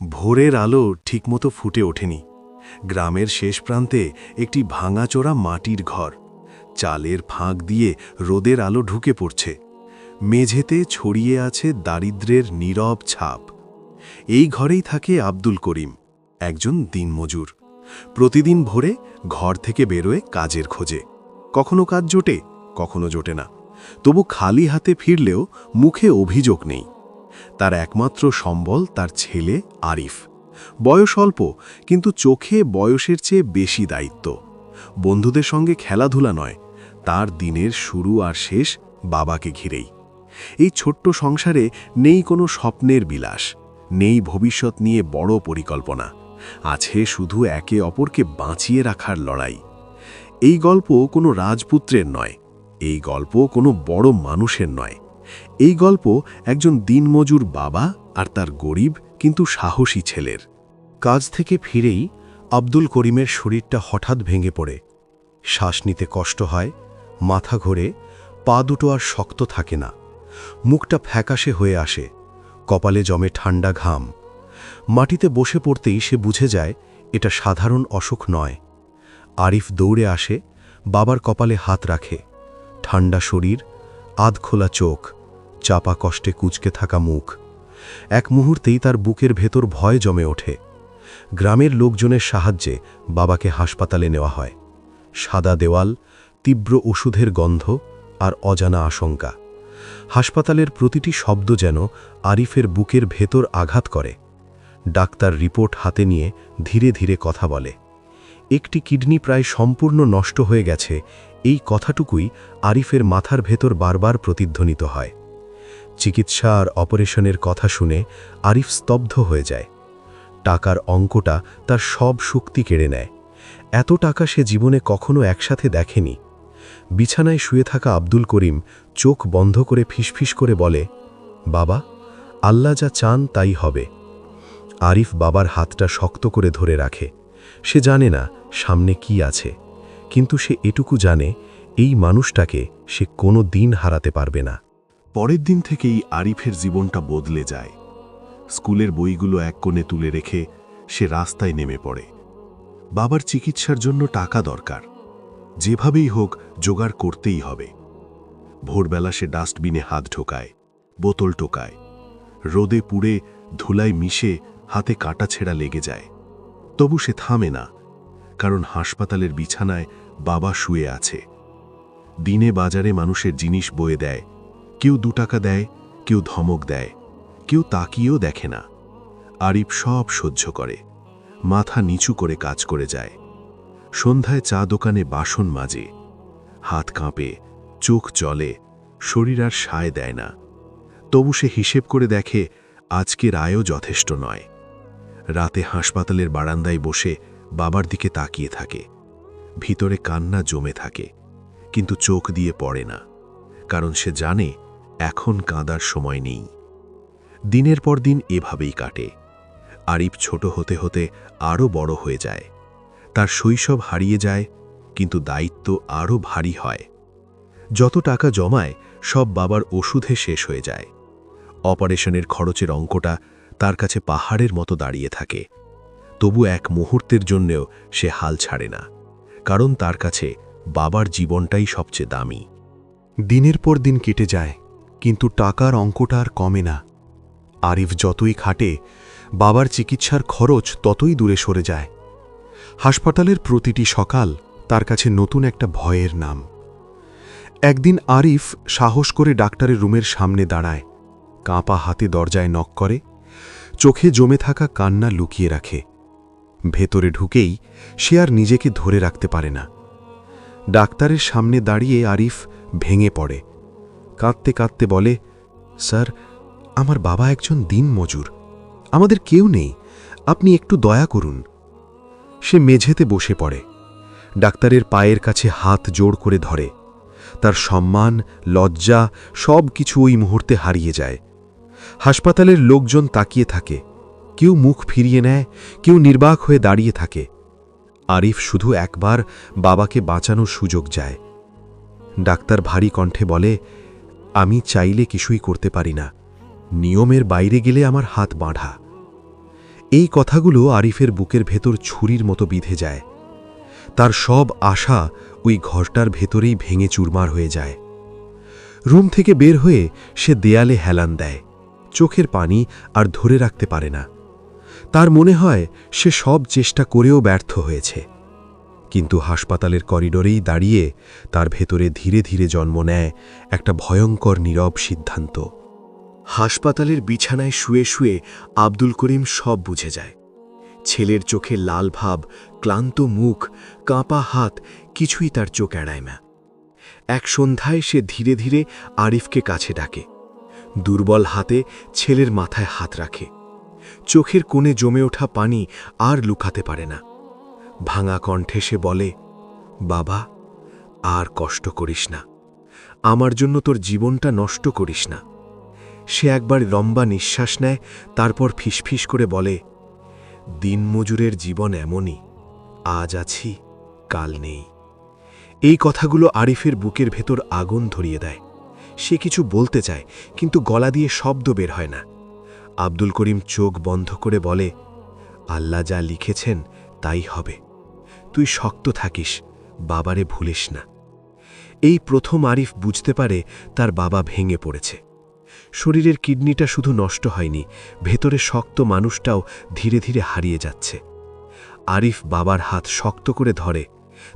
ভোরের আলো ঠিকমতো ফুটে ওঠেনি। গ্রামের শেষ প্রান্তে একটি ভাঙাচোরা মাটির ঘর। চালের ফাঁক দিয়ে রোদের আলো ঢুকে পড়ছে। মেঝেতে ছড়িয়ে আছে দারিদ্র্যের নীরব ছাপ। এই ঘরেই থাকে আব্দুল করিম, একজন দিনমজুর। প্রতিদিন ভোরে ঘর থেকে বেরোয় কাজের খোঁজে। কখনো কাজ জোটে, কখনো জোটে না। তবু খালি হাতে ফিরলেও মুখে অভিযোগ নেই। তার একমাত্র সম্বল তার ছেলে আরিফ। বয়স অল্প, কিন্তু চোখে বয়সের চেয়ে বেশি দায়িত্ব। বন্ধুদের সঙ্গে খেলাধুলা নয়, তার দিনের শুরু আর শেষ বাবাকে ঘিরেই। এই ছোট্ট সংসারে নেই কোনো স্বপ্নের বিলাস, নেই ভবিষ্যৎ নিয়ে বড় পরিকল্পনা, আছে শুধু একে অপরকে বাঁচিয়ে রাখার লড়াই। এই গল্প কোনো রাজপুত্রের নয়, এই গল্প কোনো বড় মানুষের নয়। এই গল্প একজন দিনমজুর বাবা আর তার গরিব কিন্তু সাহসী ছেলের। কাজ থেকে ফিরেই আব্দুল করিমের শরীরটা হঠাৎ ভেঙে পড়ে। শ্বাস নিতে কষ্ট হয়, মাথা ঘোরে, পা দুটো আর শক্ত থাকে না। মুখটা ফ্যাকাশে হয়ে আসে, কপালে জমে ঠান্ডা ঘাম। মাটিতে বসে পড়তেই সে বুঝে যায়, এটা সাধারণ অসুখ নয়। আরিফ দৌড়ে আসে, বাবার কপালে হাত রাখে। ঠান্ডা শরীর, আধখোলা চোখ। চাপা কষ্টে কুচকে থাকা মুখ। এক মুহূর্তেই তার বুকের ভেতর ভয় জমে ওঠে। গ্রামের লোকজনের সাহায্যে বাবাকে হাসপাতালে নেওয়া হয়। সাদা দেওয়াল, তীব্র ওষুধের গন্ধ আর অজানা আশঙ্কা। হাসপাতালের প্রতিটি শব্দ যেন আরিফের বুকের ভেতর আঘাত করে। ডাক্তার রিপোর্ট হাতে নিয়ে ধীরে ধীরে কথা বলে। একটি কিডনি প্রায় সম্পূর্ণ নষ্ট হয়ে গেছে। এই কথাটুকুই আরিফের মাথার ভেতর বারবার প্রতিধ্বনিত হয়। চিকিৎসা আর অপারেশনের কথা শুনে আরিফ স্তব্ধ হয়ে যায়। টাকার অঙ্কটা তার সব শক্তি কেড়ে নেয়। এত টাকা সে জীবনে কখনো একসাথে দেখেনি। বিছানায় শুয়ে থাকা আব্দুল করিম চোখ বন্ধ করে ফিসফিস করে বলে, বাবা, আল্লাহ যা চান তাই হবে। আরিফ বাবার হাতটা শক্ত করে ধরে রাখে। সে জানে না সামনে কি আছে, কিন্তু সে এটুকু জানে এই মানুষটাকে সে কোনো দিন হারাতে পারবে না। পরের দিন থেকেই আরিফের জীবনটা বদলে যায়। স্কুলের বইগুলো এক কোণে তুলে রেখে সে রাস্তায় নেমে পড়ে। বাবার চিকিৎসার জন্য টাকা দরকার। যেভাবেই হোক, জোগাড় করতেই হবে। ভোরবেলা সে ডাস্টবিনে হাত ঢোকায়, বোতল টোকায়। রোদে পুড়ে ধুলায় মিশে হাতে কাটা ছেঁড়া লেগে যায়। তবু সে থামে না, কারণ হাসপাতালের বিছানায় বাবা শুয়ে আছে। দিনে বাজারে মানুষের জিনিস বয়ে দেয় কেউ দু টাকা দেয়, কেউ ধমক দেয়, কেউ তাকিয়েও দেখে না। আরিফ সব সহ্য করে, মাথা নিচু করে কাজ করে যায়। সন্ধ্যায় চা দোকানে বাসন মাজে, হাত কাঁপে, চোখ চলে, শরীর আর সায় দেয় না। তবু সে হিসেব করে দেখে, আজকের আয়ও যথেষ্ট নয়। রাতে হাসপাতালের বারান্দায় বসে বাবার দিকে তাকিয়ে থাকে। ভিতরে কান্না জমে থাকে, কিন্তু চোখ দিয়ে পড়ে না। কারণ সে জানে এখন কাঁদার সময় নেই। দিনের পর দিন এভাবেই কাটে। আরিফ ছোট হতে হতে আরও বড় হয়ে যায়। তার শৈশব হারিয়ে যায়, কিন্তু দায়িত্ব আরও ভারী হয়। যত টাকা জমায়, সব বাবার ওষুধে শেষ হয়ে যায়। অপারেশনের খরচের অঙ্কটা তার কাছে পাহাড়ের মতো দাঁড়িয়ে থাকে। তবু এক মুহূর্তের জন্যেও সে হাল ছাড়ে না, কারণ তার কাছে বাবার জীবনটাই সবচেয়ে দামি। দিনের পর দিন কেটে যায় কিন্তু টাকার অঙ্কটা আর কমে না। আরিফ যতই খাটে, বাবার চিকিৎসার খরচ ততই দূরে সরে যায়। হাসপাতালের প্রতিটি সকাল তার কাছে নতুন একটা ভয়ের নাম। একদিন আরিফ সাহস করে ডাক্তারের রুমের সামনে দাঁড়ায়। কাঁপা হাতে দরজায় নক করে, চোখে জমে থাকা কান্না লুকিয়ে রাখে। ভেতরে ঢুকেই সে আর নিজেকে ধরে রাখতে পারে না। ডাক্তারের সামনে দাঁড়িয়ে আরিফ ভেঙে পড়ে। কাঁদতে কাঁদতে বলে, স্যার, আমার বাবা একজন দিন মজুর আমাদের কেউ নেই। আপনি একটু দয়া করুন। সে মেঝেতে বসে পড়ে। ডাক্তারের পায়ের কাছে হাত জোড় করে ধরে। তার সম্মান, লজ্জা সব কিছু ওই মুহূর্তে হারিয়ে যায়। হাসপাতালের লোকজন তাকিয়ে থাকে। কেউ মুখ ফিরিয়ে নেয়, কেউ নির্বাক হয়ে দাঁড়িয়ে থাকে। আরিফ শুধু একবার বাবাকে বাঁচানোর সুযোগ যায়। ডাক্তার ভারী কণ্ঠে বলে আমি চাইলে কিছুই করতে পারি না। নিয়মের বাইরে গেলে আমার হাত বাঁধা। এই কথাগুলো আরিফের বুকের ভেতর ছুরির মতো বিঁধে যায়। তার সব আশা ওই ঘরটার ভেতরেই ভেঙে চুরমার হয়ে যায়। রুম থেকে বের হয়ে সে দেয়ালে হেলান দেয়। চোখের পানি আর ধরে রাখতে পারে না। তার মনে হয় সে সব চেষ্টা করেও ব্যর্থ হয়েছে। কিন্তু হাসপাতালের করিডোরেই দাঁড়িয়ে তার ভেতরে ধীরে ধীরে জন্ম নেয় একটা ভয়ঙ্কর নীরব সিদ্ধান্ত। হাসপাতালের বিছানায় শুয়ে শুয়ে আব্দুল করিম সব বুঝে যায়। ছেলের চোখে লাল ভাব, ক্লান্ত মুখ, কাঁপা হাত, কিছুই তার চোখ এড়ায় না। এক সন্ধ্যায় সে ধীরে ধীরে আরিফকে কাছে ডাকে। দুর্বল হাতে ছেলের মাথায় হাত রাখে। চোখের কোণে জমে ওঠা পানি আর লুকাতে পারে না। ভাঙা কণ্ঠে সে বলে, বাবা, আর কষ্ট করিস না। আমার জন্য তোর জীবনটা নষ্ট করিস না। সে একবার লম্বা নিঃশ্বাস নেয়, তারপর ফিসফিস করে বলে, দিনমজুরের জীবন এমনই, আজ আছি, কাল নেই। এই কথাগুলো আরিফের বুকের ভেতর আগুন ধরিয়ে দেয়। সে কিছু বলতে চায়, কিন্তু গলা দিয়ে শব্দ বের হয় না। আব্দুল করিম চোখ বন্ধ করে বলে, আল্লাহ যা লিখেছেন, তাই হবে। তুই শক্ত থাকিস, বাবারে ভুলিস না। এই প্রথম আরিফ বুঝতে পারে তার বাবা ভেঙে পড়েছে। শরীরের কিডনিটা শুধু নষ্ট হয়নি, ভেতরে শক্ত মানুষটাও ধীরে ধীরে হারিয়ে যাচ্ছে। আরিফ বাবার হাত শক্ত করে ধরে,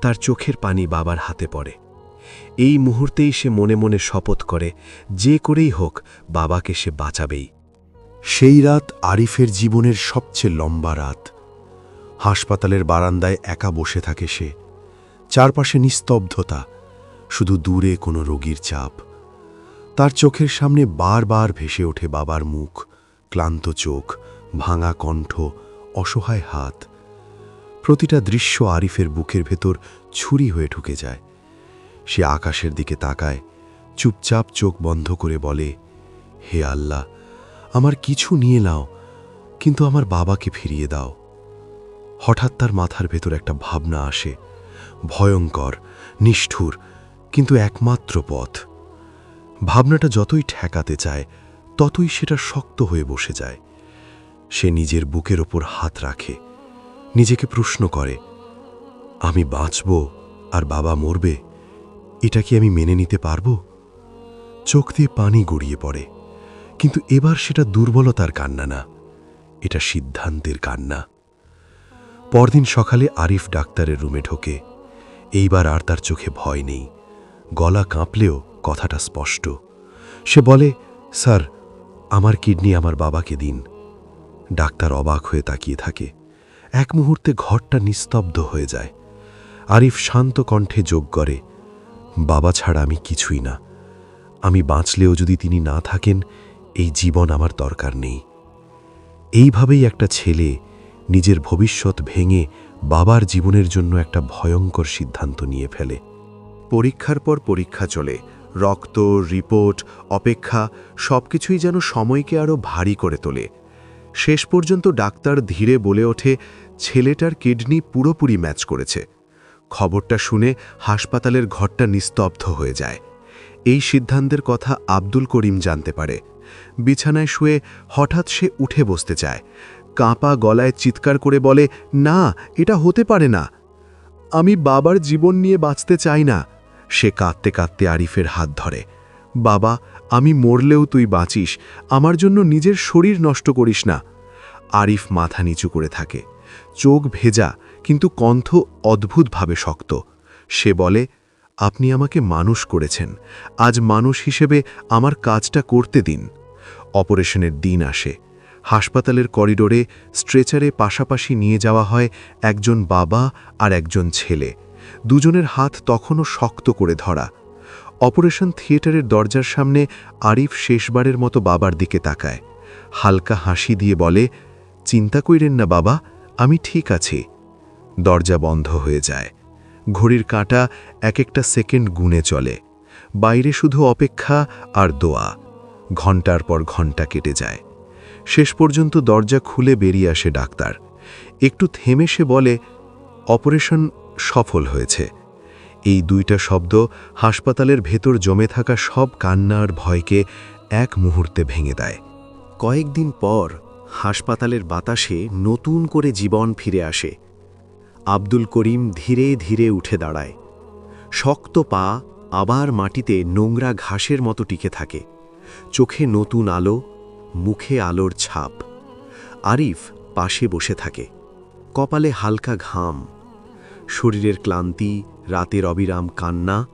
তার চোখের পানি বাবার হাতে পড়ে। এই মুহূর্তেই সে মনে মনে শপথ করে, যে করেই হোক, বাবাকে সে বাঁচাবেই। সেই রাত আরিফের জীবনের সবচেয়ে লম্বা রাত। হাসপাতালের বারান্দায় একা বসে থাকে সে। চারপাশে নিস্তব্ধতা, শুধু দূরে কোনো রোগীর চাপ। তার চোখের সামনে বারবার ভেসে ওঠে বাবার মুখ, ক্লান্ত চোখ, ভাঙা কণ্ঠ, অসহায় হাত। প্রতিটা দৃশ্য আরিফের বুকের ভেতর ছুরি হয়ে ঢুকে যায়। সে আকাশের দিকে তাকায়, চুপচাপ চোখ বন্ধ করে বলে, হে আল্লাহ, আমার কিছু নিয়ে নাও, কিন্তু আমার বাবাকে ফিরিয়ে দাও। হঠাৎ তার মাথার ভেতর একটা ভাবনা আসে। ভয়ঙ্কর, নিষ্ঠুর, কিন্তু একমাত্র পথ। ভাবনাটা যতই ঠেকাতে চায়, ততই সেটা শক্ত হয়ে বসে যায়। সে নিজের বুকের ওপর হাত রাখে। নিজেকে প্রশ্ন করে, আমি বাঁচব আর বাবা মরবে? এটা কি আমি মেনে নিতে পারব? চোখ দিয়ে পানি গড়িয়ে পড়ে। কিন্তু এবার সেটা দুর্বলতার কান্না না। এটা সিদ্ধান্তের কান্না। পরদিন সকালে আরিফ ডাক্তারের রুমে ঢোকে। এইবার আর তার চোখে ভয় নেই। গলা কাঁপলেও কথাটা স্পষ্ট। সে বলে, স্যার, আমার কিডনি আমার বাবাকে দিন। ডাক্তার অবাক হয়ে তাকিয়ে থাকে। এক মুহূর্তে ঘরটা নিস্তব্ধ হয়ে যায়। আরিফ শান্ত কণ্ঠে যোগ করে, বাবা ছাড়া আমি কিছুই না। আমি বাঁচলেও যদি তিনি না থাকেন, এই জীবন আমার দরকার নেই। এইভাবেই একটা ছেলে নিজের ভবিষ্যৎ ভেঙে বাবার জীবনের জন্য একটা ভয়ঙ্কর সিদ্ধান্ত নিয়ে ফেলে। পরীক্ষার পর পরীক্ষা চলে, রক্ত, রিপোর্ট, অপেক্ষা, সবকিছুই যেন সময়কে আরও ভারী করে তোলে। শেষ পর্যন্ত ডাক্তার ধীরে বলে ওঠে, ছেলেটার কিডনি পুরোপুরি ম্যাচ করেছে। খবরটা শুনে হাসপাতালের ঘরটা নিস্তব্ধ হয়ে যায়। এই সিদ্ধান্তের কথা আব্দুল করিম জানতে পারে। বিছানায় শুয়ে হঠাৎ সে উঠে বসতে চায়। কাঁপা গলায় চিৎকার করে বলে, না, এটা হতে পারে না। আমি বাবার জীবন নিয়ে বাঁচতে চাই না। সে কাঁদতে কাঁদতে আরিফের হাত ধরে, বাবা, আমি মরলেও তুই বাঁচিস, আমার জন্য নিজের শরীর নষ্ট করিস না। আরিফ মাথা নিচু করে থাকে, চোখ ভেজা, কিন্তু কণ্ঠ অদ্ভুতভাবে শক্ত। সে বলে, আপনি আমাকে মানুষ করেছেন, আজ মানুষ হিসেবে আমার কাজটা করতে দিন। অপারেশনের দিন আসে হাসপাতালের করিডোরে স্ট্রেচারে পাশাপাশি নিয়ে যাওয়া হয় একজন বাবা আর একজন ছেলে। দুজনের হাত তখনও শক্ত করে ধরা। অপারেশন থিয়েটারের দরজার সামনে আরিফ শেষবারের মতো বাবার দিকে তাকায়। হালকা হাসি দিয়ে বলে, চিন্তা কইরেন না বাবা, আমি ঠিক আছি। দরজা বন্ধ হয়ে যায়। ঘড়ির কাঁটা এক একটা সেকেন্ড গুনে চলে। বাইরে শুধু অপেক্ষা আর দোয়া। ঘণ্টার পর ঘণ্টা কেটে যায়। শেষ পর্যন্ত দরজা খুলে বেরিয়ে আসে ডাক্তার। একটু থেমে সে বলে, অপারেশন সফল হয়েছে। এই দুইটা শব্দ হাসপাতালের ভেতর জমে থাকা সব কান্নার ভয়কে এক মুহূর্তে ভেঙে দেয়। কয়েকদিন পর হাসপাতালের বাতাসে নতুন করে জীবন ফিরে আসে। আব্দুল করিম ধীরে ধীরে উঠে দাঁড়ায়। শক্ত পা আবার মাটিতে নোংরা ঘাসের মতো টিকে থাকে। চোখে নতুন আলো মুখে আলোর ছাপ। আরিফ পাশে বসে থাকে। কপালে হালকা ঘাম। শরীরের ক্লান্তি, রাতের অবিরাম কান্না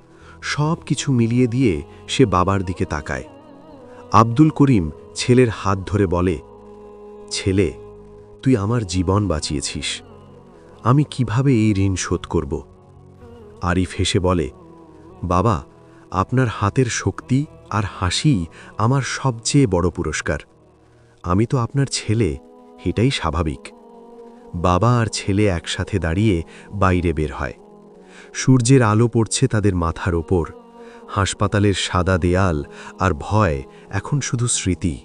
সব কিছু মিলিয়ে দিয়ে সে বাবার দিকে তাকায়। আব্দুল করিম ছেলের হাত ধরে বলে, ছেলে, তুই আমার জীবন বাঁচিয়েছিস। আমি কীভাবে এই ঋণ শোধ করব? আরিফ হেসে বলে, বাবা, আপনার হাতের শক্তি আর হাসি আমার সবচেয়ে বড় পুরস্কার। আমি তো আপনার ছেলে, এটাই স্বাভাবিক। বাবা আর ছেলে একসাথে দাঁড়িয়ে বাইরে বের হয়। সূর্যের আলো পড়ছে তাদের মাথার ওপর। হাসপাতালের সাদা দেয়াল আর ভয় এখন শুধু স্মৃতি।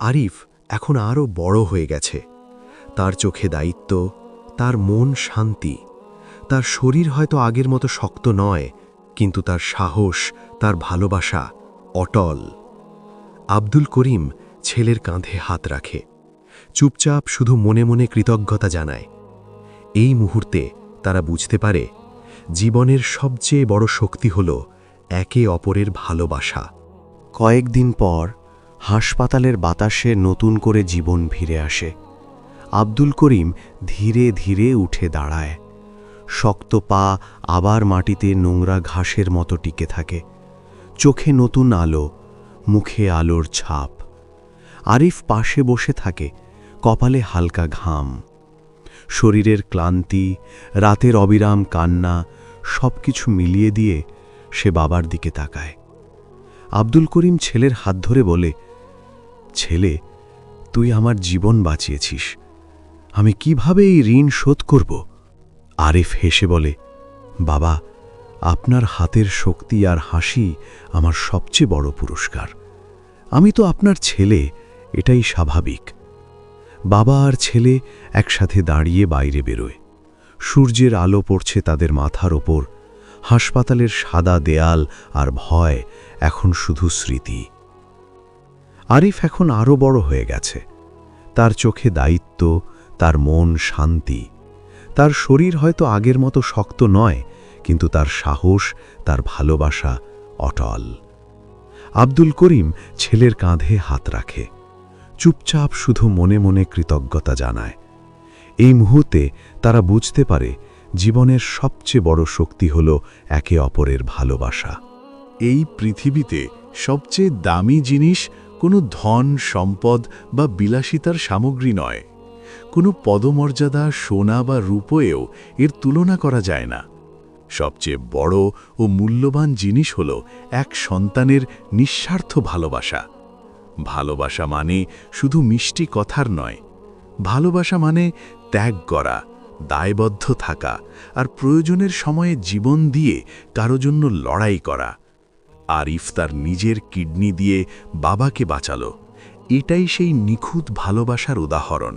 আরিফ এখন আরও বড় হয়ে গেছে। তার চোখে দায়িত্ব, তার মন শান্তি। তার শরীর হয়তো আগের মতো শক্ত নয়, কিন্তু তার সাহস, তার ভালোবাসা অটল। আব্দুল করিম ছেলের কাঁধে হাত রাখে। চুপচাপ শুধু মনে মনে কৃতজ্ঞতা জানায়। এই মুহূর্তে তারা বুঝতে পারে, জীবনের সবচেয়ে বড় শক্তি হল একে অপরের ভালোবাসা। কয়েকদিন পর হাসপাতালের বাতাসে নতুন করে জীবন ফিরে আসে। আব্দুল করিম ধীরে ধীরে উঠে দাঁড়ায়। শক্ত পা আবার মাটিতে নোংরা ঘাসের মতো টিকে থাকে। চোখে নতুন আলো, মুখে আলোর ছাপ। আরিফ পাশে বসে থাকে, কপালে হালকা ঘাম। শরীরের ক্লান্তি, রাতের অবিরাম কান্না সব কিছু মিলিয়ে দিয়ে সে বাবার দিকে তাকায়। আব্দুল করিম ছেলের হাত ধরে বলে, ছেলে, তুই আমার জীবন বাঁচিয়েছিস। আমি কীভাবে এই ঋণ শোধ করব? আরিফ হেসে বলে, বাবা, আপনার হাতের শক্তি আর হাসি আমার সবচেয়ে বড় পুরস্কার। আমি তো আপনার ছেলে এটাই স্বাভাবিক। বাবা আর ছেলে একসাথে দাঁড়িয়ে বাইরে বেরোয়। সূর্যের আলো পড়ছে তাদের মাথার ওপর। হাসপাতালের সাদা দেয়াল আর ভয় এখন শুধু স্মৃতি। আরিফ এখন আরও বড় হয়ে গেছে। তার চোখে দায়িত্ব, তার মন শান্তি। তার শরীর হয়তো আগের মতো শক্ত নয়, কিন্তু তার সাহস, তার ভালোবাসা অটল। আব্দুল করিম ছেলের কাঁধে হাত রাখে। চুপচাপ শুধু মনে মনে কৃতজ্ঞতা জানায়। এই মুহূর্তে তারা বুঝতে পারে জীবনের সবচেয়ে বড় শক্তি হল একে অপরের ভালোবাসা। এই পৃথিবীতে সবচেয়ে দামি জিনিস কোনো ধন, সম্পদ বা বিলাসিতার সামগ্রী নয়। কোনো পদমর্যাদা, সোনা বা রূপয়েও এর তুলনা করা যায় না। সবচেয়ে বড় ও মূল্যবান জিনিস হল এক সন্তানের নিঃস্বার্থ ভালোবাসা। ভালোবাসা মানে শুধু মিষ্টি কথার নয়। ভালোবাসা মানে ত্যাগ করা, দায়বদ্ধ থাকা আর প্রয়োজনের সময়ে জীবন দিয়ে কারও জন্য লড়াই করা। আরিফ তার নিজের কিডনি দিয়ে বাবাকে বাঁচালো। এটাই সেই নিখুঁত ভালোবাসার উদাহরণ।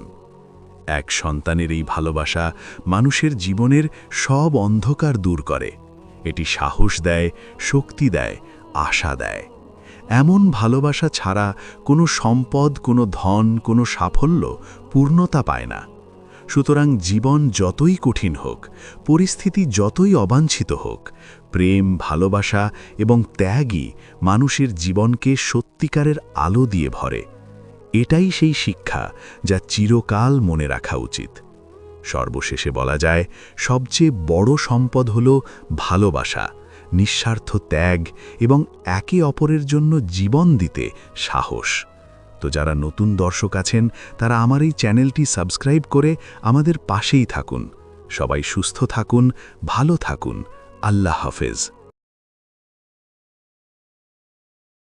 এক সন্তানের এই ভালোবাসা মানুষের জীবনের সব অন্ধকার দূর করে। এটি সাহস দেয়, শক্তি দেয়, আশা দেয়। এমন ভালোবাসা ছাড়া কোনো সম্পদ, কোনো ধন, কোনো সাফল্য পূর্ণতা পায় না। সুতরাং জীবন যতই কঠিন হোক, পরিস্থিতি যতই অবাঞ্ছিত হোক, প্রেম, ভালোবাসা এবং ত্যাগই মানুষের জীবনকে সত্যিকারের আলো দিয়ে ভরে। এটাই সেই শিক্ষা যা চিরকাল মনে রাখা উচিত। সর্বশেষে বলা যায়, সবচেয়ে বড় সম্পদ হল ভালোবাসা। নিঃস্বার্থ ত্যাগ এবং একে অপরের জন্য জীবন দিতে সাহস। তো যারা নতুন দর্শক আছেন, তারা আমার এই চ্যানেলটি সাবস্ক্রাইব করে আমাদের পাশেই থাকুন। সবাই সুস্থ থাকুন, ভালো থাকুন। আল্লাহ হাফেজ।